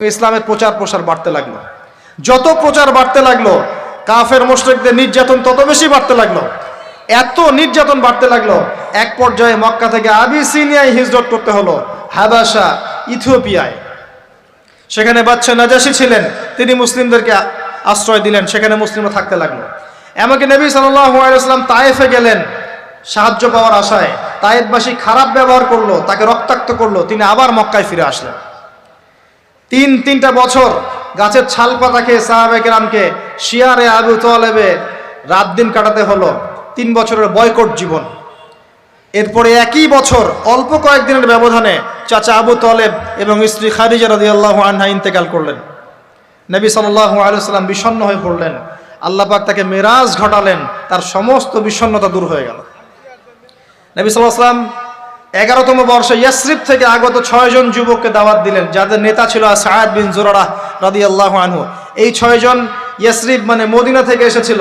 ইসলামের প্রচার প্রসার বাড়তে লাগল। যত প্রচার বাড়তে লাগল, কাফের, মোশরেকদের নির্যাতন তত বেশি বাড়তে লাগল। এত নির্যাতন বাড়তে লাগল, এক পর্যায়ে মক্কা থেকে আবিসিনিয়ায় হিজরত করতে হলো, হাবাসা, ইথিওপিয়ায়। সেখানে বাচ্চা নাজাসি ছিলেন, তিনি মুসলিমদেরকে আশ্রয় দিলেন, সেখানে মুসলিমরা থাকতে লাগল। এমনকি নবী সাল্লাম তায়েফে গেলেন, সাহায্য পাওয়ার আশায়। তায়েফবাসী খারাপ ব্যবহার করল, তাকে রক্তাক্ত করল, তিনি আবার মক্কায় ফিরে আসলেন। তিন তিনটা বছর গাছের ছাল পাতা খেয়ে সাহাবে কেরামকে শিয়ারে আবু তলেবে রাত দিন কাটাতে হলো। তিন বছরের বয়কট জীবন। এরপরে একই বছর অল্প কয়েকদিনের ব্যবধানে চাচা আবু তলেব এবং স্ত্রী খাদিজা রদি আল্লাহ আনহা ইন্তেকাল করলেন। নবী সাল্লাহ আলুসাল্লাম বিষণ্ণ হয়ে পড়লেন। আল্লাহ পাক তাকে মেরাজ ঘটালেন, তার সমস্ত বিষণ্ণতা দূর হয়ে গেল। নবী সাল্লাহ সাল্লাম এগারোতম বর্ষে, ইয়াসরিফ থেকে আগত ছয়জন যুবককে দাওয়াত দিলেন, যাদের নেতা ছিল সায়াদ বিন জোরারা রাদি আল্লাহ আনহু। এই ছয়জন ইয়াসরিফ মানে মদিনা থেকে এসেছিল।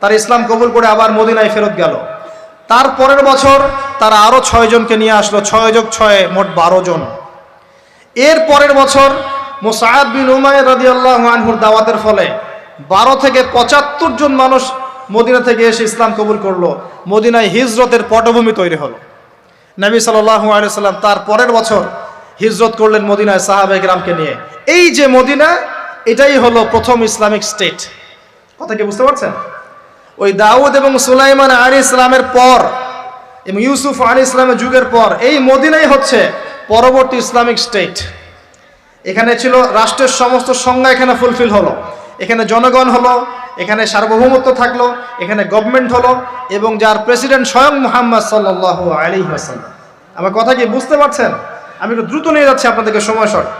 তার ইসলাম কবুল করে আবার মদিনায় ফেরত গেল। তার পরের বছর তারা আরও ছয়জনকে নিয়ে আসলো, ছয় যোগ ছয়ে মোট বারো জন। এর পরের বছর মোসাহাব বিন উমায় রাদি আল্লাহ আনহুর দাওয়াতের ফলে বারো থেকে পঁচাত্তর জন মানুষ মদিনা থেকে এসে ইসলাম কবুল করল। মদিনায় হিজরতের পটভূমি তৈরি হলো। নবী সাল্লাহু তার পরের বছর হিজরত করলেন মদিনায় সাহাবে গ্রামকে নিয়ে। এই যে মদিনা, এটাই হলো প্রথম ইসলামিক স্টেট। কথা কি বুঝতে পারছেন? ওই দাউদ এবং সুলাইমান আলী ইসলামের পর এবং ইউসুফ আলী ইসলামের যুগের পর এই মদিনাই হচ্ছে পরবর্তী ইসলামিক স্টেট। এখানে ছিল রাষ্ট্রের সমস্ত সংজ্ঞা এখানে ফুলফিল হলো। এখানে জনগণ হলো এখানে সার্বভৌমত্ব থাকল, এখানে গভর্নমেন্ট হলো, এবং যার প্রেসিডেন্ট স্বয়ং মোহাম্মদ সাল্লাহ আলী হাসাল্লাম আমার কথা কি বুঝতে পারছেন? আমি একটু দ্রুত নিয়ে যাচ্ছি আপনাদেরকে সময় শর্ট।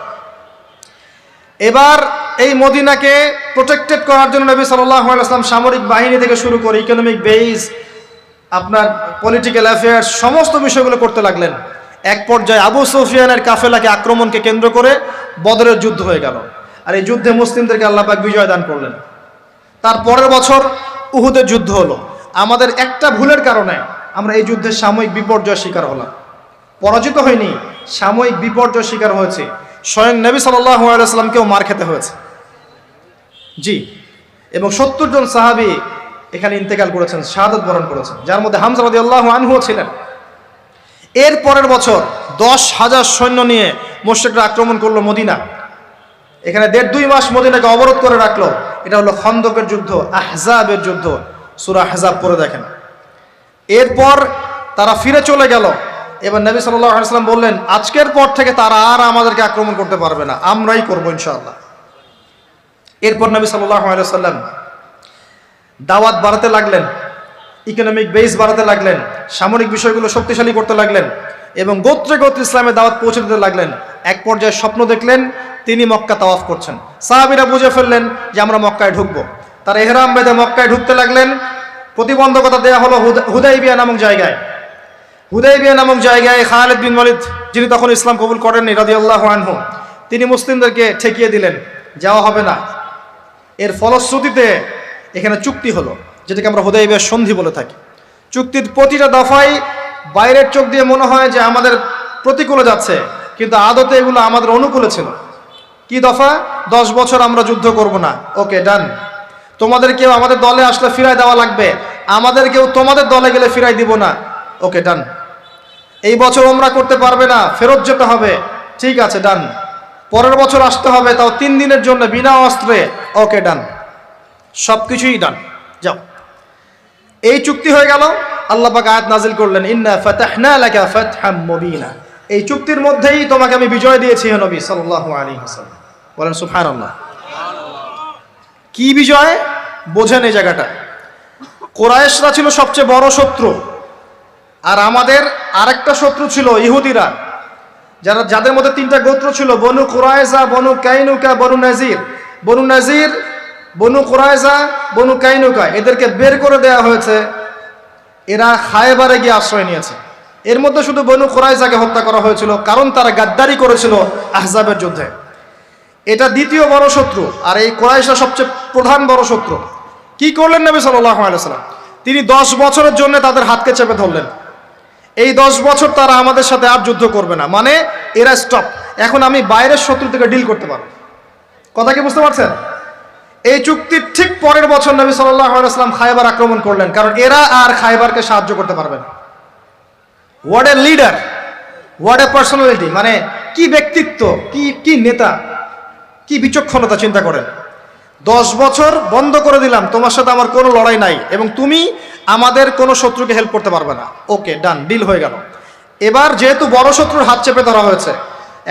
এবার এই মদিনাকে প্রোটেক্টেড করার জন্য নবী সাল্লাহ আসলাম সামরিক বাহিনী থেকে শুরু করে ইকোনমিক বেইস আপনার পলিটিক্যাল অ্যাফেয়ার্স সমস্ত বিষয়গুলো করতে লাগলেন। এক পর্যায়ে আবু সুফিয়ানের কাফেলাকে আক্রমণকে কেন্দ্র করে বদরের যুদ্ধ হয়ে গেল। আর এই যুদ্ধে মুসলিমদেরকে আল্লাহ পাক বিজয় দান করলেন। তার পরের বছর উহুদের যুদ্ধ হলো। আমাদের একটা ভুলের কারণে আমরা এই যুদ্ধের সাময়িক বিপর্যয় শিকার হলাম। পরাজিত হয়নি, সাময়িক বিপর্যয় শিকার হয়েছে। স্বয়ং নবী সাল্লামকেও মার খেতে হয়েছে। জি, এবং সত্তর জন সাহাবি এখানে ইন্তেকাল করেছেন, শাহাদত বরণ করেছেন, যার মধ্যে হামজা রাদি আল্লাহ আনহুও ছিলেন। এর পরের বছর দশ হাজার সৈন্য নিয়ে মোশেকরা আক্রমণ করল মদিনা। এখানে দেড় দুই মাস মদিনাকে অবরোধ করে রাখল। এটা হলো খন্দকের যুদ্ধ, আহজাবের যুদ্ধ। সুরা আহজাব করে দেখেন। এরপর তারা ফিরে চলে গেল। এবার নবী সাল্লাম বললেন, আজকের পর থেকে তারা আর আমাদেরকে আক্রমণ করতে পারবে না। আমরাই করব ইনশাআল্লাহ। এরপর নবী সাল্লাম দাওয়াত বাড়াতে লাগলেন ইকোনমিক বেস বাড়াতে লাগলেন, সামরিক বিষয়গুলো শক্তিশালী করতে লাগলেন এবং গোত্রে গোত্র ইসলামের দাওয়াত পৌঁছে দিতে লাগলেন। এক পর্যায়ে স্বপ্ন দেখলেন তিনি মক্কা তাওয়াফ করছেন। সাহাবিরা বুঝে ফেললেন যে আমরা মক্কায় ঢুকবো। তার এহরাম বেঁধে মক্কায় ঢুকতে লাগলেন। প্রতিবন্ধকতা দেওয়া হলো হুদ- হুদাইবিয়া নামক জায়গায়। হুদাইবিয়া নামক জায়গায় খালেদ বিন ওয়ালিদ, যিনি তখন ইসলাম কবুল করেননি, রাদিয়াল্লাহ আনহু, তিনি মুসলিমদেরকে ঠেকিয়ে দিলেন, যাওয়া হবে না। এর ফলশ্রুতিতে এখানে চুক্তি হলো, যেটাকে আমরা হুদাইবিয়ার সন্ধি বলে থাকি। চুক্তির প্রতিটা দফায় বাইরের চোখ দিয়ে মনে হয় যে আমাদের প্রতিকূলে যাচ্ছে, কিন্তু আদতে এগুলো আমাদের অনুকূলে ছিল। কি দফা? দশ বছর আমরা যুদ্ধ করব না। ওকে, ডান। তোমাদের কেউ আমাদের দলে আসলে ফিরাই দেওয়া লাগবে। আমাদের কেউ তোমাদের দলে গেলে ফিরাই দিব না। ওকে, ডান। এই বছর ওমরা করতে পারবে না, ফেরত যেতে হবে। ঠিক আছে, ডান। পরের বছর আসতে হবে, তাও তিন দিনের জন্য, বিনা অস্ত্রে। ওকে, ডান। সব কিছুই ডান। যাও। এই চুক্তি হয়ে গেল। আল্লাহ পাক আয়াত নাজিল করলেন, ইন্না ফাতাহনা লাকা ফাতহাম মুবিনা। এই চুক্তির মধ্যেই তোমাকে আমি বিজয় দিয়েছি, হে নবী সাল্লাল্লাহু আলাইহি ওয়াসাল্লাম। বলেন, সুবহানাল্লাহ। কি বিজয়? বোঝেন এই জায়গাটা। কোরায়েশরা ছিল সবচেয়ে বড় শত্রু, আর আমাদের আরেকটা শত্রু ছিল ইহুদিরা, যারা, যাদের মধ্যে তিনটা গোত্র ছিল, বনু কোরায়জা বনু কাইনুকা, বনু নাজির। বনু নাজির, বনু কোরায়জা বনু কাইনুকা, এদেরকে বের করে দেওয়া হয়েছে। এরা খায়বারে গিয়ে আশ্রয় নিয়েছে। এর মধ্যে শুধু বনু কোরাইজাকে হত্যা করা হয়েছিল, কারণ তারা গাদ্দারি করেছিল আহজাবের যুদ্ধে। এটা দ্বিতীয় বড় শত্রু, আর এই কোরাইশা সবচেয়ে প্রধান বড় শত্রু। কি করলেন নবী আলাইসাল্লাম তিনি দশ বছরের জন্য তাদের হাতকে চেপে ধরলেন। এই দশ বছর তারা আমাদের সাথে আর যুদ্ধ করবে না। মানে এরা স্টপ এখন আমি বাইরের শত্রু থেকে ডিল করতে পারব। কথা কি বুঝতে পারছেন? এই চুক্তির ঠিক পরের বছর নবী সাল্লাম খাইবার আক্রমণ করলেন, কারণ এরা আর খাইবারকে সাহায্য করতে পারবে না। What a leader what a personality মানে কি ব্যক্তিত্ব, কি কি নেতা, কি বিচক্ষণতা চিন্তা করেন। দশ বছর বন্ধ করে দিলাম, তোমার সাথে আমার কোনো লড়াই নাই এবং তুমি আমাদের কোনো শত্রুকে হেল্প করতে পারবে না। ওকে ডান ডিল হয়ে গেল। এবার যেহেতু বড় শত্রুর হাত চেপে ধরা হয়েছে,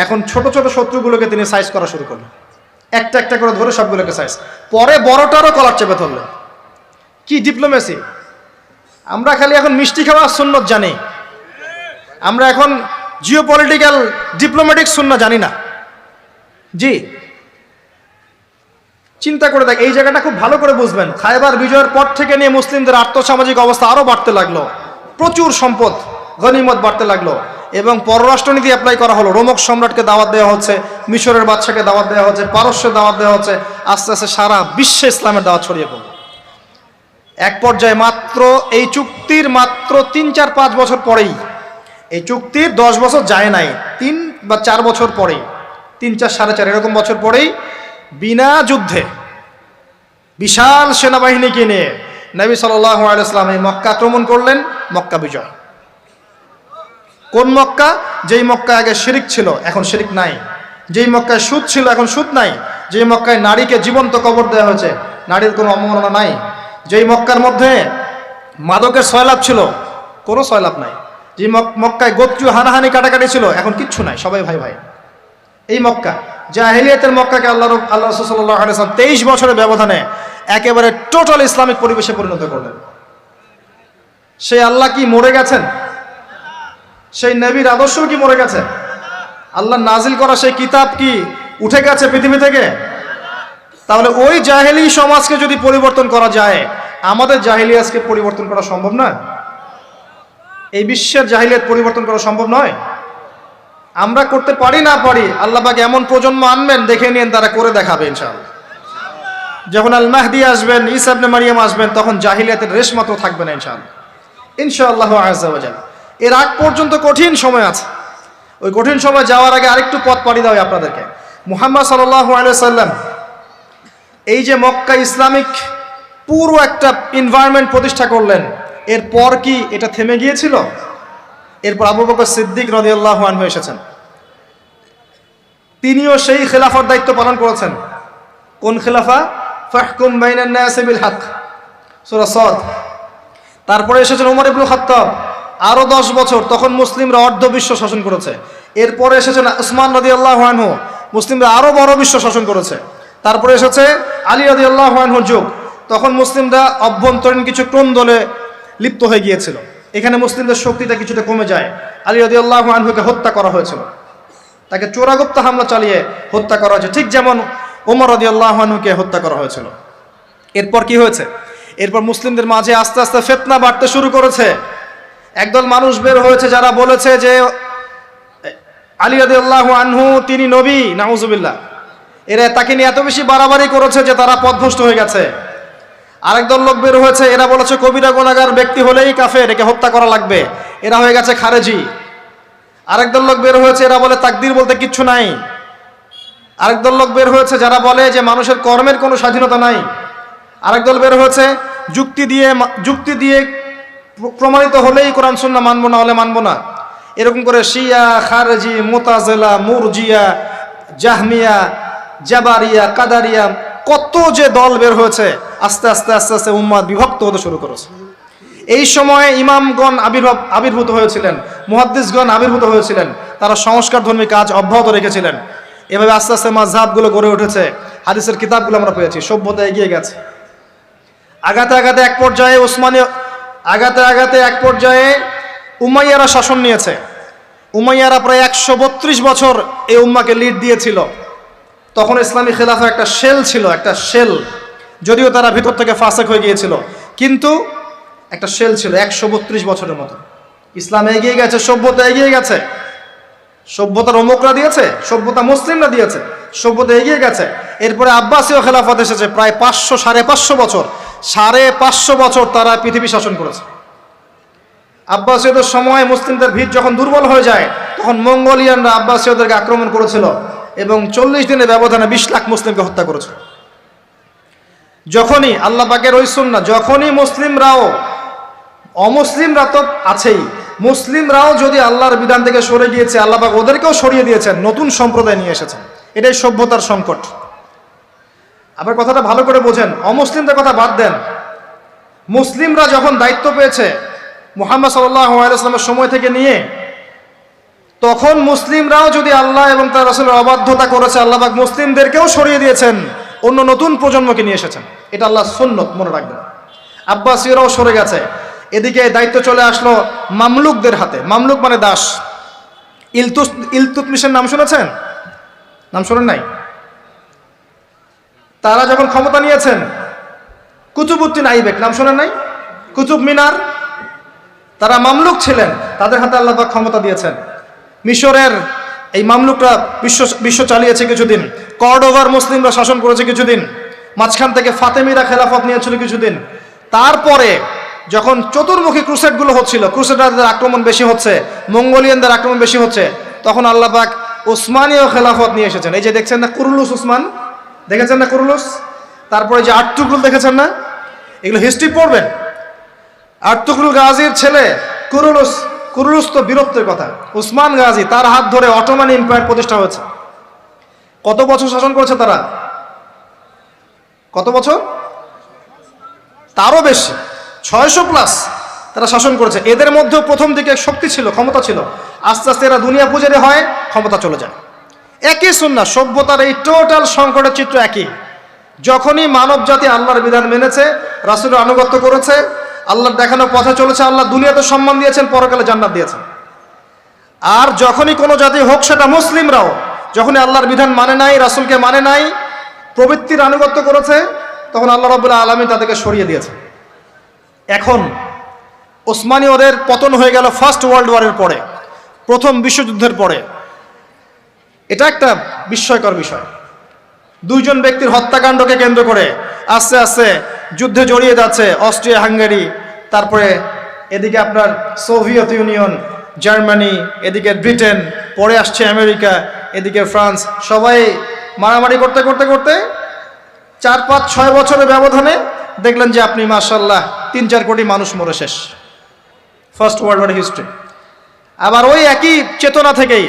এখন ছোট ছোট শত্রুগুলোকে তিনি সাইজ করা শুরু করলেন। একটা একটা করে ধরে সবগুলোকে সাইজ পরে বড়টারও কলার চেপে ধরলেন। কি ডিপ্লোমেসি আমরা খালি এখন মিষ্টি খাওয়া সুন্নত জানি। আমরা এখন জিও পলিটিক্যাল ডিপ্লোম্যাটিক শূন্য জানি না। জি। চিন্তা করে দেখ, এই জায়গাটা খুব ভালো করে বুঝবেন। খাইবার বিজয়ের পর থেকে নিয়ে মুসলিমদের আর্থসামাজিক অবস্থা আরও বাড়তে লাগল। প্রচুর সম্পদ, গনিমত বাড়তে লাগল। এবং পররাষ্ট্রনীতি অ্যাপ্লাই করা হলো। রোমক সম্রাটকে দাওয়াত দেওয়া হচ্ছে, মিশরের বাচ্চাকে দাওয়াত দেওয়া হচ্ছে, পারস্যের দাওয়াত দেওয়া হচ্ছে, আস্তে আস্তে সারা বিশ্বে ইসলামের দাওয়াত ছড়িয়ে পড়ল। এক পর্যায়ে মাত্র এই চুক্তির মাত্র তিন, চার, পাঁচ বছর পরেই এই চুক্তির দশ বছর যায় নাই। তিন বা চার বছর পরেই। তিন, চার, সাড়ে চার, এরকম বছর পরেই বিনা যুদ্ধে বিশাল সেনাবাহিনীকে নিয়ে নবী সাল্লাম এই মক্কা আক্রমণ করলেন, মক্কা বিজয়। কোন মক্কা? যেই মক্কা আগে শিরিক ছিল, এখন শিরিক নাই। যেই মক্কায় সুদ ছিল, এখন সুদ নাই। যেই মক্কায় নারীকে জীবন্ত কবর দেওয়া হয়েছে, নারীর কোনো অবমাননা নাই। যেই মক্কার মধ্যে মাদকের সয়লাভ ছিল, কোনো সয়লাভ নাই। যে মক- মক্কায় গোত্রীয় হানাহানি কাটাকাটি ছিল, এখন কিচ্ছু নাই, সবাই ভাই ভাই। এই মক্কা, জাহেলিয়াতের মক্কাকে আল্লাহ আল্লাহ সাল্লাম তেইশ বছরের ব্যবধানে একেবারে টোটাল ইসলামিক পরিবেশে পরিণত করলেন। সেই আল্লাহ কি মরে গেছেন? সেই নবীর আদর্শ কি মরে গেছে? আল্লাহ নাজিল করা সেই কিতাব কি উঠে গেছে পৃথিবী থেকে? তাহলে ওই জাহেলি সমাজকে যদি পরিবর্তন করা যায়, আমাদের জাহিলিয়াসকে পরিবর্তন করা সম্ভব নয়? এই বিশ্বের জাহিলিয়াত পরিবর্তন করা সম্ভব নয়। আমরা করতে পারি না পারি, আল্লাহ পাক এমন প্রজন্ম আনবেন, দেখে নিন তারা করে দেখাবে ইনশাআল্লাহ। যখন আল মাহদি আসবেন ইসাবনে মারিয়াম আসবেন, তখন জাহিলিয়াতের রেশ মাত্র থাকবে না ইনশাআল্লাহ। ইনশাআল্লাহ আজাল এর আগ পর্যন্ত কঠিন সময় আছে। ওই কঠিন সময় যাওয়ার আগে আরেকটু পথ পাড়ি দেওয়া আপনাদেরকে। মুহাম্মদ সাল্লাহ সাল্লাম এই যে মক্কা ইসলামিক পুরো একটা এনভায়রনমেন্ট প্রতিষ্ঠা করলেন এরপর কি এটা থেমে গিয়েছিল? এরপর আবু বকর সিদ্দিক রদিয়াল্লাহ আনহু এসেছেন। তিনিও সেই খেলাফার দায়িত্ব পালন করেছেন। কোন খেলাফা? ফাহকুম বাইনান নাস বিল হক। সূরা তারপরে এসেছেন ওমর ইবনুল খাত্তাব। আরও দশ বছর, তখন মুসলিমরা অর্ধ বিশ্ব শাসন করেছে। এরপরে এসেছেন উসমান নদী আল্লাহ আনহু। মুসলিমরা আরও বড় বিশ্ব শাসন করেছে। তারপরে এসেছে আলী রদি আল্লাহ আনহু যুগ। তখন মুসলিমরা অভ্যন্তরীণ কিছু ক্রন্দলে লিপ্ত হয়ে গিয়েছিল। এখানে মুসলিমদের শক্তিটা কিছুটা কমে যায়। আলী রদি আল্লাহ আনহুকে হত্যা করা হয়েছিল। তাকে চোরাগুপ্ত হামলা চালিয়ে হত্যা করা হয়েছে। ঠিক যেমন ওমর রদি আল্লাহ আনহুকে হত্যা করা হয়েছিল। এরপর কি হয়েছে? এরপর মুসলিমদের মাঝে আস্তে আস্তে ফেতনা বাড়তে শুরু করেছে। একদল মানুষ বের হয়েছে যারা বলেছে যে, আলী আদি আল্লাহ আনহু তিনি নবী, নাউজুবিল্লাহ। এরা তাকে নিয়ে এত বেশি বাড়াবাড়ি করেছে যে তারা পথভ্রষ্ট হয়ে গেছে। আরেক দল লোক বের হয়েছে, এরা বলেছে কবিরা গোনাগার ব্যক্তি হলেই কাফের, একে হত্যা করা লাগবে। এরা হয়ে গেছে খারেজি। আরেক দল লোক বের হয়েছে, এরা বলে তাকদির বলতে কিচ্ছু নাই। আরেক দল লোক বের হয়েছে, যারা বলে যে মানুষের কর্মের কোনো স্বাধীনতা নাই। আরেক দল বের হয়েছে, যুক্তি দিয়ে যুক্তি দিয়ে প্রমাণিত হলেই কোরআন সুন্না মানবো না হলে মানবো না। এরকম করে শিয়া, খারজি, মোতাজেলা, মুরজিয়া, জাহমিয়া, জাবারিয়া, কাদারিয়া, কত যে দল বের হয়েছে আস্তে আস্তে আস্তে আস্তে উম্মাদ বিভক্ত হতে শুরু করেছে। এই সময়ে ইমামগণ আবির্ভাব আবির্ভূত হয়েছিলেন, মুহাদ্দিসগণ আবির্ভূত হয়েছিলেন, তারা সংস্কার ধর্মী কাজ অব্যাহত রেখেছিলেন। এভাবে আস্তে আস্তে মাঝহাবগুলো গড়ে উঠেছে, হাদিসের কিতাবগুলো আমরা পেয়েছি, সভ্যতা এগিয়ে গেছে। আগাতে আগাতে এক পর্যায়ে ওসমানীয় আগাতে আগাতে এক পর্যায়ে উমাইয়ারা শাসন নিয়েছে। উমাইয়ারা প্রায় একশো বত্রিশ বছর এই উম্মাকে লিড দিয়েছিল। তখন ইসলামী খেলাফা একটা শেল ছিল, একটা শেল যদিও তারা ভিতর থেকে ফাসেক হয়ে গিয়েছিল, কিন্তু একটা শেল ছিল, একশো বত্রিশ বছরের মতো। ইসলাম এগিয়ে গেছে, সভ্যতা এগিয়ে গেছে। সভ্যতা রোমকরা দিয়েছে, সভ্যতা মুসলিমরা দিয়েছে, সভ্যতা এগিয়ে গেছে। এরপরে আব্বাসীয় খেলাফত এসেছে, প্রায় পাঁচশো, সাড়ে পাঁচশো বছর। সাড়ে পাঁচশো বছর তারা পৃথিবী শাসন করেছে। আব্বাসীয়দের সময় মুসলিমদের ভিত যখন দুর্বল হয়ে যায়, তখন মঙ্গোলিয়ানরা আব্বাসীয়দেরকে আক্রমণ করেছিল এবং চল্লিশ দিনের ব্যবধানে বিশ লাখ মুসলিমকে হত্যা করেছে যখনই আল্লাহ পাকের ওই সুন্না যখনই মুসলিমরাও, অমুসলিমরা তো আছেই, মুসলিমরাও যদি আল্লাহর বিধান থেকে সরে গিয়েছে, আল্লাহ পাক ওদেরকেও সরিয়ে দিয়েছেন, নতুন সম্প্রদায় নিয়ে এসেছেন। এটাই সভ্যতার সংকট। আবার কথাটা ভালো করে বোঝেন, অমুসলিমদের কথা বাদ দেন। মুসলিমরা যখন দায়িত্ব পেয়েছে মুহাম্মদ সাল্লামের সময় থেকে নিয়ে, তখন মুসলিমরাও যদি আল্লাহ এবং তার রসুলের অবাধ্যতা করেছে আল্লাহবাক মুসলিমদেরকেও সরিয়ে দিয়েছেন। অন্য নতুন প্রজন্মকে নিয়ে এসেছেন। এটা আল্লাহ সুন্নত, মনে রাখবেন। আব্বাসীয়রাও সরে গেছে। এদিকে দায়িত্ব চলে আসলো মামলুকদের হাতে। মামলুক মানে দাস। ইলতুস ইলতুতমিশের নাম শুনেছেন? নাম শোনেন নাই? তারা যখন ক্ষমতা নিয়েছেন কুতুবুদ্দিন আইবেক, নাম শোনেন নাই? কুতুব মিনার, তারা মামলুক ছিলেন। তাদের হাতে আল্লাহ ক্ষমতা দিয়েছেন। মিশরের এই মামলুকরা বিশ্ব বিশ্ব চালিয়েছে কিছুদিন। কর্ডোভার মুসলিমরা শাসন করেছে কিছুদিন। মাঝখান থেকে ফাতেমিরা খেলাফত নিয়েছিল কিছুদিন। তারপরে যখন চতুর্মুখী ক্রুসেডগুলো হচ্ছিল, ক্রুসেডারদের আক্রমণ বেশি হচ্ছে, মঙ্গোলিয়ানদের আক্রমণ বেশি হচ্ছে, তখন আল্লাহ পাক উসমানীয় খেলাফত নিয়ে এসেছেন। এই যে দেখছেন না কুরুলুস উসমান? দেখেছেন না কুরুলুস? তারপরে যে আটটুকুল দেখেছেন না? এগুলো হিস্ট্রি পড়বেন। আর্তুকুল গাজীর ছেলে কুরুলুস কুরুলুস তো বীরত্বের কথা। উসমান গাজী তার হাত ধরে অটোমান এম্পায়ার প্রতিষ্ঠা হয়েছে। কত বছর শাসন করেছে তারা? কত বছর? তারও বেশি। ছয়শো প্লাস তারা শাসন করেছে। এদের মধ্যেও প্রথম দিকে শক্তি ছিল, ক্ষমতা ছিল। আস্তে আস্তে এরা দুনিয়া পূজারে হয় ক্ষমতা চলে যায়। একই সুন্না সভ্যতার এই টোটাল সংকটের চিত্র একই। যখনই মানব জাতি আল্লাহর বিধান মেনেছে, রাসুলের আনুগত্য করেছে আল্লাহর দেখানো পথে চলেছে, আল্লাহ দুনিয়াতে সম্মান দিয়েছেন, পরকালে জান্নাত দিয়েছেন। আর যখনই কোনো জাতি হোক, সেটা মুসলিমরাও, যখনই আল্লাহর বিধান মানে নাই, রাসুলকে মানে নাই, প্রবৃত্তির আনুগত্য করেছে, তখন আল্লাহ রবুল্লাহ আলমী তাদেরকে সরিয়ে দিয়েছে। এখন ওসমানী ওদের পতন হয়ে গেল ফার্স্ট ওয়ার্ল্ড ওয়ারের পরে, প্রথম বিশ্বযুদ্ধের পরে। এটা একটা বিস্ময়কর বিষয়। দুইজন ব্যক্তির হত্যাকাণ্ডকে কেন্দ্র করে আস্তে আস্তে যুদ্ধে জড়িয়ে যাচ্ছে অস্ট্রিয়া, হাঙ্গেরি, তারপরে এদিকে আপনার সোভিয়েত ইউনিয়ন, জার্মানি, এদিকে ব্রিটেন, পরে আসছে আমেরিকা, এদিকে ফ্রান্স, সবাই মারামারি করতে করতে করতে চার, পাঁচ, ছয় বছরের ব্যবধানে দেখলেন যে আপনি মার্শাল্লাহ তিন, চার কোটি মানুষ মরে শেষ। ফার্স্ট ওয়ার্ল্ড ওয়ার হিস্ট্রি আবার ওই একই চেতনা থেকেই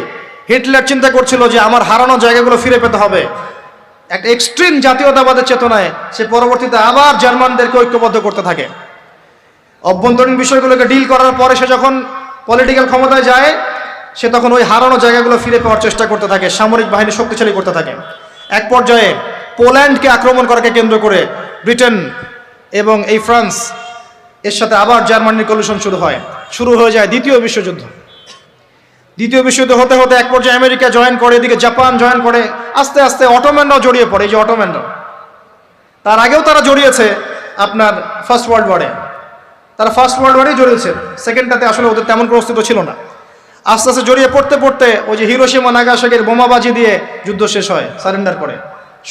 হিটলার চিন্তা করছিল যে আমার হারানো জায়গাগুলো ফিরে পেতে হবে। একটা এক্সট্রিম জাতীয়তাবাদের চেতনায় সে পরবর্তীতে আবার জার্মানদেরকে ঐক্যবদ্ধ করতে থাকে। অভ্যন্তরীণ বিষয়গুলোকে ডিল করার পরে সে যখন পলিটিক্যাল ক্ষমতায় যায়, সে তখন ওই হারানো জায়গাগুলো ফিরে পাওয়ার চেষ্টা করতে থাকে, সামরিক বাহিনী শক্তিশালী করতে থাকে। এক পর্যায়ে পোল্যান্ডকে আক্রমণ করাকে কেন্দ্র করে ব্রিটেন এবং এই ফ্রান্স এর সাথে আবার জার্মানির কলিশন শুরু হয়। শুরু হয়ে যায় দ্বিতীয় বিশ্বযুদ্ধ। দ্বিতীয় বিশ্বযুদ্ধ হতে হতে এক পর্যায়ে আমেরিকা জয়েন করে, এদিকে জাপান জয়েন করে, আস্তে আস্তে অটোম্যানরাও জড়িয়ে পড়ে, এই যে অটোম্যানরা তার আগেও তারা জড়িয়েছে আপনার ফার্স্ট ওয়ার্ল্ড ওয়ারে তারা ফার্স্ট ওয়ার্ল্ড ওয়ারেই জড়িয়েছে। সেকেন্ডটাতে আসলে ওদের তেমন কোনো অস্তিত্ব ছিল না। আস্তে আস্তে জড়িয়ে পড়তে পড়তে ওই যে হিরোসীমা নাগাসাকির বোমাবাজি দিয়ে যুদ্ধ শেষ হয়, সারেন্ডার করে।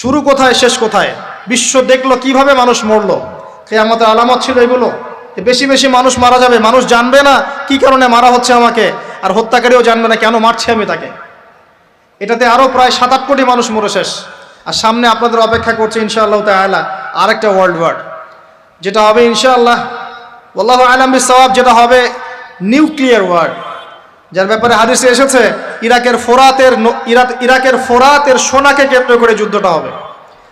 শুরু কোথায়, শেষ কোথায়? বিশ্ব দেখল কীভাবে মানুষ মরলো। সে আমাদের আলামত ছিল এগুলো। বেশি বেশি মানুষ মারা যাবে, মানুষ জানবে না কি কারণে মারা হচ্ছে আমাকে। আর হত্যাকারীও জানবে না কেন মারছে আমি তাকে। এটাতে আরও প্রায় সাত আট কোটি মানুষ মরে শেষ। আর সামনে আপনাদের অপেক্ষা করছে ইনশাআল্লাহ তাআলা আরেকটা ওয়ার্ল্ড ওয়ার যেটা হবে ইনশাআল্লাহ আল্লাহ আলম সওয়াব যেটা হবে নিউক্লিয়ার ওয়ার যার ব্যাপারে হাদিসে এসেছে, ইরাকের ফোরাতের ইরাক- ইরাকের ফোরাতের সোনাকে কেন্দ্র করে যুদ্ধটা হবে,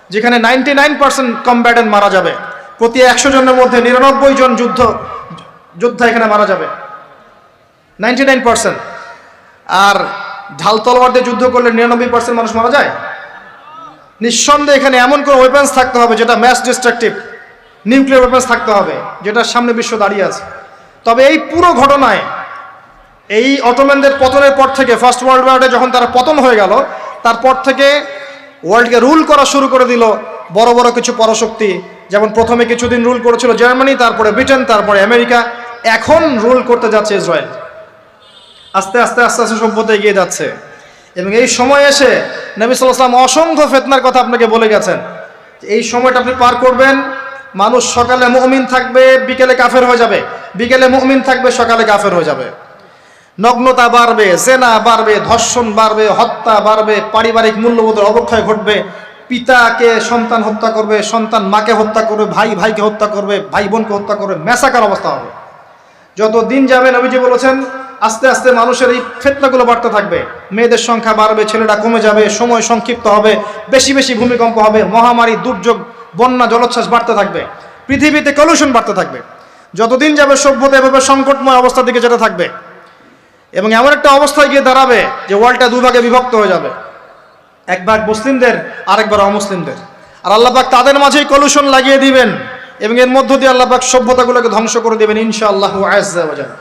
যেখানে নাইনটি নাইন পার্সেন্ট কম্ব্যাটেন্ট মারা যাবে। প্রতি একশো জনের মধ্যে নিরানব্বই জন যুদ্ধ, যোদ্ধা এখানে মারা যাবে। Ninety nine percent. আর ঢাল তলোয়ার দিয়ে যুদ্ধ করলে নিরানব্বই পার্সেন্ট মানুষ মারা যায়? নিঃসন্দেহে এখানে এমন কোনো ওয়েপেন্স থাকতে হবে যেটা ম্যাস ডিস্ট্রাকটিভ নিউক্লিয়ার ওয়েপেন্স থাকতে হবে, যেটার সামনে বিশ্ব দাঁড়িয়ে আছে। তবে এই পুরো ঘটনায়, এই অটোম্যানদের পতনের পর থেকে ফার্স্ট ওয়ার্ল্ড ওয়ারে যখন তারা পতন হয়ে গেল, তারপর থেকে ওয়ার্ল্ডকে রুল করা শুরু করে দিল বড় বড় কিছু পরশক্তি। যেমন প্রথমে কিছুদিন রুল করেছিল জার্মানি তারপরে ব্রিটেন তারপরে আমেরিকা এখন রুল করতে যাচ্ছে ইসরায়েল আস্তে আস্তে আস্তে আস্তে সভ্যতা এগিয়ে যাচ্ছে। এবং এই সময় এসে নবী সাল্লাম অসংখ্য ফেতনার কথা আপনাকে বলে গেছেন। এই সময়টা আপনি পার করবেন। মানুষ সকালে মুমিন থাকবে, বিকেলে কাফের হয়ে যাবে। বিকেলে মুমিন থাকবে, সকালে কাফের হয়ে যাবে। নগ্নতা বাড়বে, জেনা বাড়বে, ধর্ষণ বাড়বে, হত্যা বাড়বে, পারিবারিক মূল্যবোধের অবক্ষয় ঘটবে। পিতাকে সন্তান হত্যা করবে, সন্তান মাকে হত্যা করবে, ভাই ভাইকে হত্যা করবে, ভাই বোনকে হত্যা করবে, মেসাকার অবস্থা হবে। যত দিন যাবে নবীজি বলেছেন আস্তে আস্তে মানুষের এই ফেতনাগুলো বাড়তে থাকবে। মেয়েদের সংখ্যা বাড়বে, ছেলেরা কমে যাবে, সময় সংক্ষিপ্ত হবে, বেশি বেশি ভূমিকম্প হবে, মহামারী, দুর্যোগ, বন্যা, জলোচ্ছ্বাস বাড়তে থাকবে, পৃথিবীতে কলুষণ বাড়তে থাকবে। যতদিন যাবে সভ্যতা, এভাবে সংকটময় অবস্থার দিকে যেতে থাকবে। এবং এমন একটা অবস্থায় গিয়ে দাঁড়াবে যে ওয়ার্ল্ডটা দুভাগে বিভক্ত হয়ে যাবে। এক ভাগ মুসলিমদের, আরেকবার অমুসলিমদের। আর আল্লাহবাক তাদের মাঝেই কলুষণ লাগিয়ে দিবেন এবং এর মধ্য দিয়ে আল্লাহবাক সভ্যতাগুলোকে ধ্বংস করে দেবেন ইনশাআল্লাহ আয়াজ্জাওয়াজাল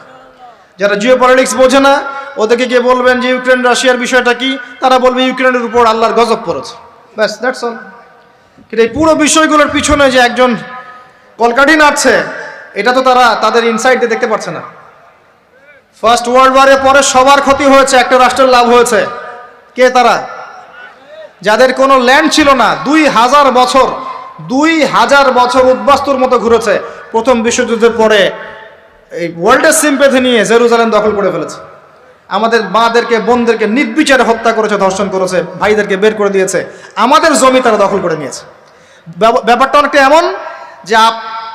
যারা জিও পলিটিক্স বোঝে না, ওদেরকে গিয়ে বলবেন যে ইউক্রেন, রাশিয়ার বিষয়টা কি? তারা বলবে ইউক্রেনের উপর আল্লাহর গজব পড়েছে। ব্যাস দ্যাটস অল কিন্তু এই পুরো বিষয়গুলোর পিছনে যে একজন কলকাঠি নাড়ছে, এটা তো তারা তাদের ইনসাইট দিয়ে দেখতে পাচ্ছে না। ফার্স্ট ওয়ার্ল্ড ওয়ারের পরে সবার ক্ষতি হয়েছে, একটা রাষ্ট্রের লাভ হয়েছে। কে তারা? যাদের কোনো ল্যান্ড ছিল না, দুই হাজার বছর, দুই হাজার বছর উদ্বাস্তুর মতো ঘুরেছে। প্রথম বিশ্বযুদ্ধের পরে এই ওয়ার্ল্ডের সিম্পেথি নিয়ে জেরুজালেম দখল করে ফেলেছে। আমাদের মাদেরকে, বোনদেরকে নির্বিচারে হত্যা করেছে, ধর্ষণ করেছে, ভাইদেরকে বের করে দিয়েছে। আমাদের জমি তারা দখল করে নিয়েছে। ব্যাপ- ব্যাপারটা অনেকটা এমন যে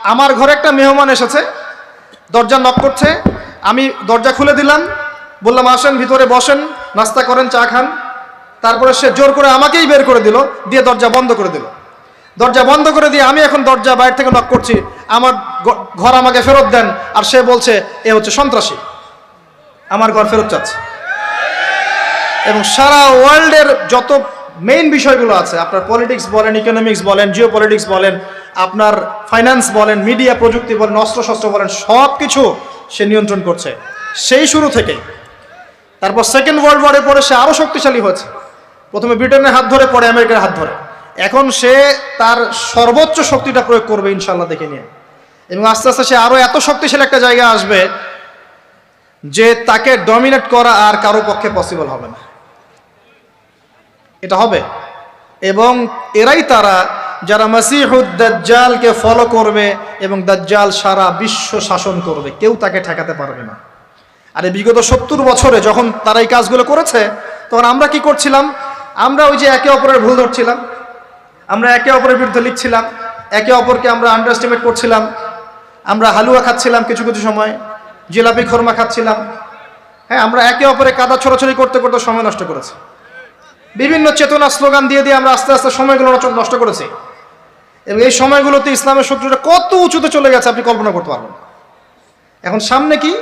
আমার ঘরে একটা মেহমান এসেছে, দরজা নক করছে, আমি দরজা খুলে দিলাম, বললাম, আসেন, ভিতরে বসেন, নাস্তা করেন, চা খান। তারপরে সে জোর করে আমাকেই বের করে দিল, দিয়ে দরজা বন্ধ করে দিল। দরজা বন্ধ করে দিয়ে আমি এখন দরজা বাইরে থেকে নক করছি। আমার ঘর আমাকে ফেরত দেন, আর সে বলছে, এ হচ্ছে সন্ত্রাসী। আমার ঘর ফেরত চাচ্ছে। এবং সারা ওয়ার্ল্ডের যত মেইন বিষয়গুলো আছে, আপনার পলিটিক্স বলেন ইকোনমিক্স বলেন জিও পলিটিক্স বলেন, আপনার ফাইন্যান্স বলেন মিডিয়া প্রযুক্তি বলেন, অস্ত্রশস্ত্র বলেন সব কিছু সে নিয়ন্ত্রণ করছে। সেই শুরু থেকেই। তারপর সেকেন্ড ওয়ার্ল্ড ওয়ারের পরে সে আরও শক্তিশালী হয়েছে। প্রথমে ব্রিটেনের হাত ধরে, পরে আমেরিকার হাত ধরে। এখন সে তার সর্বোচ্চ শক্তিটা প্রয়োগ করবে ইনশাল্লাহ দেখে নিয়ে। এবং আস্তে আস্তে সে আরও এত শক্তিশালী একটা জায়গায় আসবে যে তাকে ডমিনেট করা আর কারও পক্ষে পসিবল হবে না। এটা হবে। এবং এরাই তারা যারা দাজ্জালকে ফলো করবে এবং দাজ্জাল সারা বিশ্ব শাসন করবে। কেউ তাকে ঠেকাতে পারবে না। আর বিগত সত্তর বছরে যখন তারা এই কাজগুলো করেছে, তখন আমরা কি করছিলাম? আমরা ওই যে একে অপরের ভুল ধরছিলাম। আমরা একে অপরের বিরুদ্ধে লিখছিলাম, একে অপরকে আমরা আন্ডারস্টিমেট করছিলাম, আমরা হালুয়া খাচ্ছিলাম কিছু কিছু সময়, জিলাপি খরমা খাচ্ছিলাম। হ্যাঁ আমরা একে অপরে কাদা ছড়াছড়ি করতে করতে সময় নষ্ট করেছি। বিভিন্ন চেতনা স্লোগান দিয়ে দিয়ে আমরা আস্তে আস্তে সময়গুলো নষ্ট- করেছি। এবং এই সময়গুলোতে ইসলামের শত্রুটা কত উঁচুতে চলে গেছে আপনি কল্পনা করতে পারবেন এখন সামনে কি?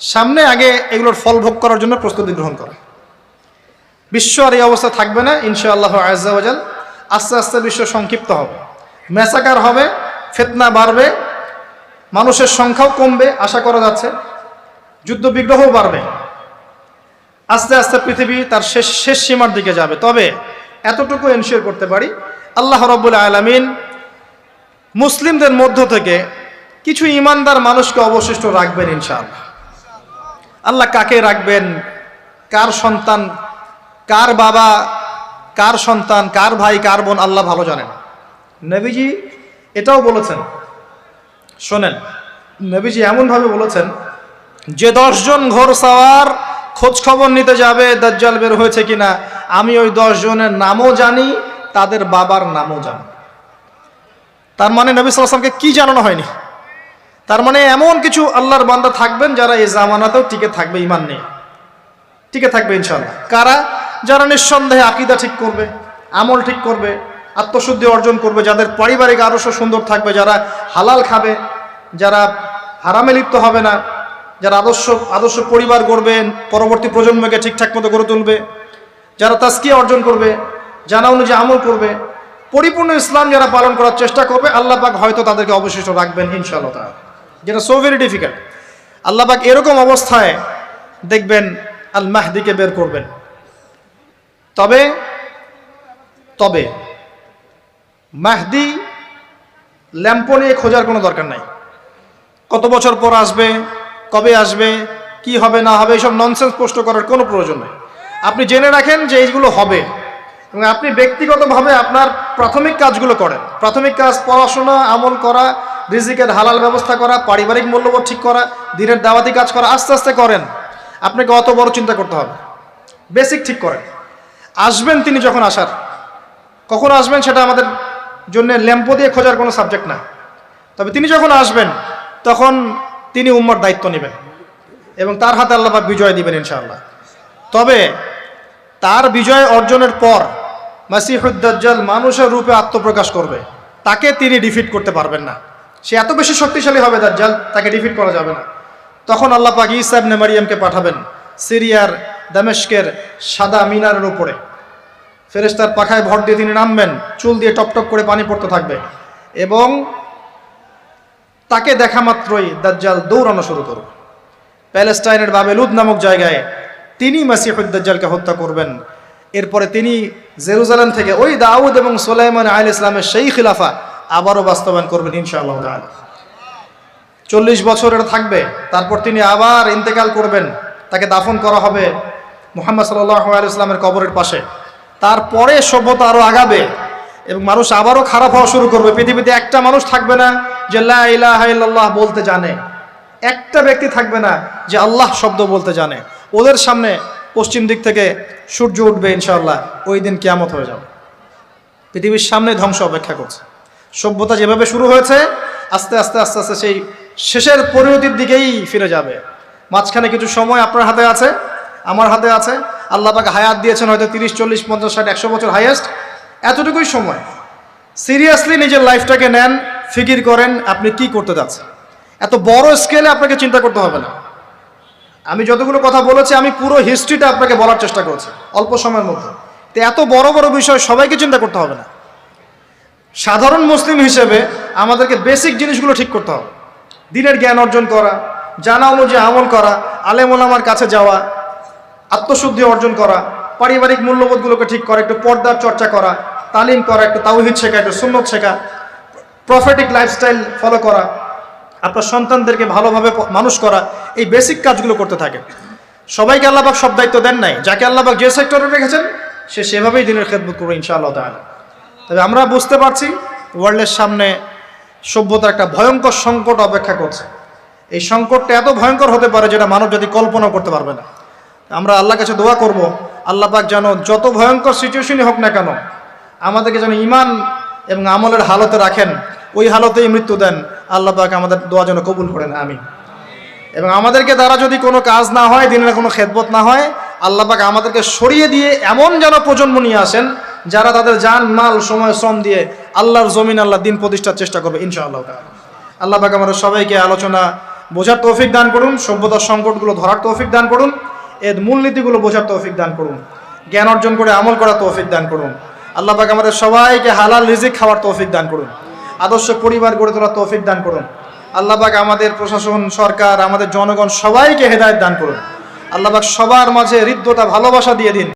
সামনে আগে এগুলোর ফল ভোগ করার জন্য প্রস্তুতি গ্রহণ করে। বিশ্ব আর এই অবস্থা থাকবে না, ইনশাআল্লাহ আজাল আস্তে আস্তে বিশ্ব সংক্ষিপ্ত হবে। মেসাকার হবে, ফেতনা বাড়বে, মানুষের সংখ্যাও কমবে, আশা করা যাচ্ছে। যুদ্ধ বিগ্রহও বাড়বে। আস্তে আস্তে পৃথিবী তার শেষ শেষ সীমার দিকে যাবে। তবে এতটুকু এনশিওর করতে পারি, আল্লাহ রব্বুল আলমিন মুসলিমদের মধ্য থেকে কিছু ইমানদার মানুষকে অবশিষ্ট রাখবেন ইনশাআল্লাহ। আল্লাহ কাকে রাখবেন? কার সন্তান? কার বাবা? কার সন্তান, কার ভাই, কার বোন আল্লাহ ভালো জানেন নবীজি এটাও বলেছেন। শোনেন, নবীজি এমনভাবে বলেছেন, যে দশজন ঘোর সাওয়ার খোঁজ খবর নিতে যাবে, দাজ্জাল বের হয়েছে কিনা, আমি ওই দশ জনের নামও জানি, তাদের বাবার নামও জানি। তার মানে নবী সাল্লামকে কি জানানো হয়নি? তার মানে এমন কিছু আল্লাহর বান্দা থাকবেন যারা এই জামানাতেও টিকে থাকবে ইমান নেই টিকে থাকবে ইনশাল্লাহ কারা? যারা নিঃসন্দেহে আকিদা ঠিক করবে, আমল ঠিক করবে, আত্মশুদ্ধি অর্জন করবে, যাদের পারিবারিক আদর্শ সুন্দর থাকবে, যারা হালাল খাবে, যারা হারামে লিপ্ত হবে না, যারা আদর্শ আদর্শ পরিবার গড়বেন পরবর্তী প্রজন্মকে ঠিকঠাক মতো গড়ে তুলবে, যারা তাস্কিয়া অর্জন করবে জানা অনুযায়ী আমল করবে, পরিপূর্ণ ইসলাম যারা পালন করার চেষ্টা করবে, আল্লাহ পাক হয়তো তাদেরকে অবশিষ্ট রাখবেন ইনশাআল্লাহ যেটা সো ভেরি ডিফিকাল্ট আল্লাহ পাক এরকম অবস্থায় দেখবেন আল মাহদিকে বের করবেন। তবে তবে, মাহদি ল্যাম্পো নিয়ে খোঁজার কোনো দরকার নাই। কত বছর পর আসবে, কবে আসবে, কি হবে, না হবে, এইসব ননসেন্স প্রশ্ন করার কোনো প্রয়োজন নেই। আপনি জেনে রাখেন যে এইগুলো হবে এবং আপনি ব্যক্তিগতভাবে আপনার প্রাথমিক কাজগুলো করেন। প্রাথমিক কাজ, পড়াশোনা, আমল করা, রিজিকের হালাল ব্যবস্থা করা, পারিবারিক মূল্যবোধ ঠিক করা, দিনের দাওয়াতি কাজ করা, আস্তে আস্তে করেন। আপনাকে অত বড় চিন্তা করতে হবে বেসিক ঠিক করেন। আসবেন তিনি যখন আসার। কখন আসবেন সেটা আমাদের জন্য ল্যাম্পো দিয়ে খোঁজার কোনো সাবজেক্ট না। তবে তিনি যখন আসবেন, তখন তিনি উম্মার দায়িত্ব নেবেন এবং তার হাতে আল্লাহফাক বিজয় দিবেন ইনশাআল্লাহ। তবে তার বিজয় অর্জনের পর মাসিহুদ্দাজ্জাল মানুষের রূপে আত্মপ্রকাশ করবে। তাকে তিনি ডিফিট করতে পারবেন না। সে এত বেশি শক্তিশালী হবে দাজ্জাল, তাকে ডিফিট করা যাবে না। তখন আল্লাহ পাক ইসাব নেমারিয়ামকে পাঠাবেন সিরিয়ার দামেস্কের সাদা মিনারের উপরে। ফেরেস্তার পাখায় ভর দিয়ে তিনি নামবেন, চুল দিয়ে টপ টপ করে পানি পড়তে থাকবে। এবং তাকে দেখা মাত্রই দাজ্জাল দৌড়ানো শুরু করবে। প্যালেস্টাইনের বাবেলুদ নামক জায়গায় তিনি মাসিহুদ্দাজ্জালকে হত্যা করবেন। এরপরে তিনি জেরুজালেম থেকে ওই দাউদ এবং সোলাইমান আল ইসলামের সেই খিলাফা আবারও বাস্তবায়ন করবেন ইনশাআল্লাহ চল্লিশ বছর এটা থাকবে, তারপর তিনি আবার ইন্তেকাল করবেন। তাকে দাফন করা হবে মোহাম্মদ সাল্লাহ আলু ইসলামের কবরের পাশে। তারপরে সভ্যতা আরও আগাবে এবং মানুষ আবারও খারাপ হওয়া শুরু করবে। পৃথিবীতে একটা মানুষ থাকবে না যে লা ইলাহা ইল্লাল্লাহ বলতে জানে। একটা ব্যক্তি থাকবে না যে আল্লাহ শব্দ বলতে জানে। ওদের সামনে পশ্চিম দিক থেকে সূর্য উঠবে ইনশাআল্লাহ, ওই দিন কিয়ামত হয়ে যাবে। পৃথিবীর সামনে ধ্বংস অপেক্ষা করছে। সভ্যতা যেভাবে শুরু হয়েছে, আস্তে আস্তে আস্তে আস্তে সেই শেষের পরিণতির দিকেই ফিরে যাবে। মাঝখানে কিছু সময় আপনার হাতে আছে। আমার হাতে আছে। আল্লাহ পাকে হায়াত দিয়েছেন হয়তো তিরিশ, চল্লিশ, পঞ্চাশ, ষাট, একশো বছর হাইয়েস্ট এতটুকুই সময়। সিরিয়াসলি নিজের লাইফটাকে নেন, ফিকির করেন, আপনি কি করতে যাচ্ছেন? এত বড় স্কেলে আপনাকে চিন্তা করতে হবে না। আমি যতগুলো কথা বলেছি, আমি পুরো হিস্ট্রিটা আপনাকে বলার চেষ্টা করেছি, অল্প সময়ের মধ্যে। তো এত বড় বড় বিষয় সবাইকে চিন্তা করতে হবে না। সাধারণ মুসলিম হিসেবে আমাদেরকে বেসিক জিনিসগুলো ঠিক করতে হবে। দিনের জ্ঞান অর্জন করা, জানা অনুযায়ী আমল করা, আলেম ওলামার কাছে যাওয়া আত্মশুদ্ধি অর্জন করা, পারিবারিক মূল্যবোধগুলোকে ঠিক করা, একটু পর্দার চর্চা করা, তালিম করা, একটু তাওহিদ শেখা, একটু সুন্নত শেখা প্রফেটিক লাইফস্টাইল ফলো করা, আপনার সন্তানদেরকে ভালোভাবে মানুষ করা, এই বেসিক কাজগুলো করতে থাকে। সবাইকে আল্লাহবাক সব দায়িত্ব দেন নাই। যাকে আল্লাহবাক যে সেক্টরে রেখেছেন, সে সেভাবেই দিনের খেদমত করবে ইনশাআল্লাহ তাআলা। তবে আমরা বুঝতে পারছি ওয়ার্ল্ডের সামনে সভ্যতার একটা ভয়ঙ্কর সংকট অপেক্ষা করছে। এই সংকটটা এত ভয়ঙ্কর হতে পারে যেটা মানব জাতি কল্পনা করতে পারবে না। আমরা আল্লাহর কাছে দোয়া করব। আল্লাহ পাক যেন যত ভয়ঙ্কর সিচুয়েশনই হোক না কেন, আমাদেরকে যেন ইমান এবং আমলের হালতে রাখেন, ওই হালতেই মৃত্যু দেন। আল্লাহ পাক আমাদের দোয়া যেন কবুল করেন আমি এবং আমাদেরকে দ্বারা যদি কোনো কাজ না হয়, দিনের কোনো খেদমত না হয়, আল্লাহ পাক আমাদেরকে সরিয়ে দিয়ে এমন যেন প্রজন্ম নিয়ে আসেন, যারা তাদের যান, মাল, সময়, শ্রম দিয়ে আল্লাহর জমিন আল্লাহ দিন প্রতিষ্ঠার চেষ্টা করবে, ইনশাআল্লাহ আল্লাহ পাক আমাদের সবাইকে আলোচনা বোঝার তৌফিক দান করুন, সভ্যতার সংকটগুলো ধরার তৌফিক দান করুন। এর মূলনীতিগুলো বোঝার তৌফিক দান করুন। জ্ঞান অর্জন করে আমল করার তৌফিক দান করুন। আল্লাহ পাক আমাদের সবাইকে হালাল রিজিক খাওয়ার তৌফিক দান করুন। আদর্শ পরিবার গড়ে তোলার তৌফিক দান করুন। আল্লাহ পাক আমাদের প্রশাসন, সরকার, আমাদের জনগণ সবাইকে হেদায়েত দান করুন। আল্লাহ পাক সবার মাঝে হৃদ্যতা, ভালোবাসা দিয়ে দিন।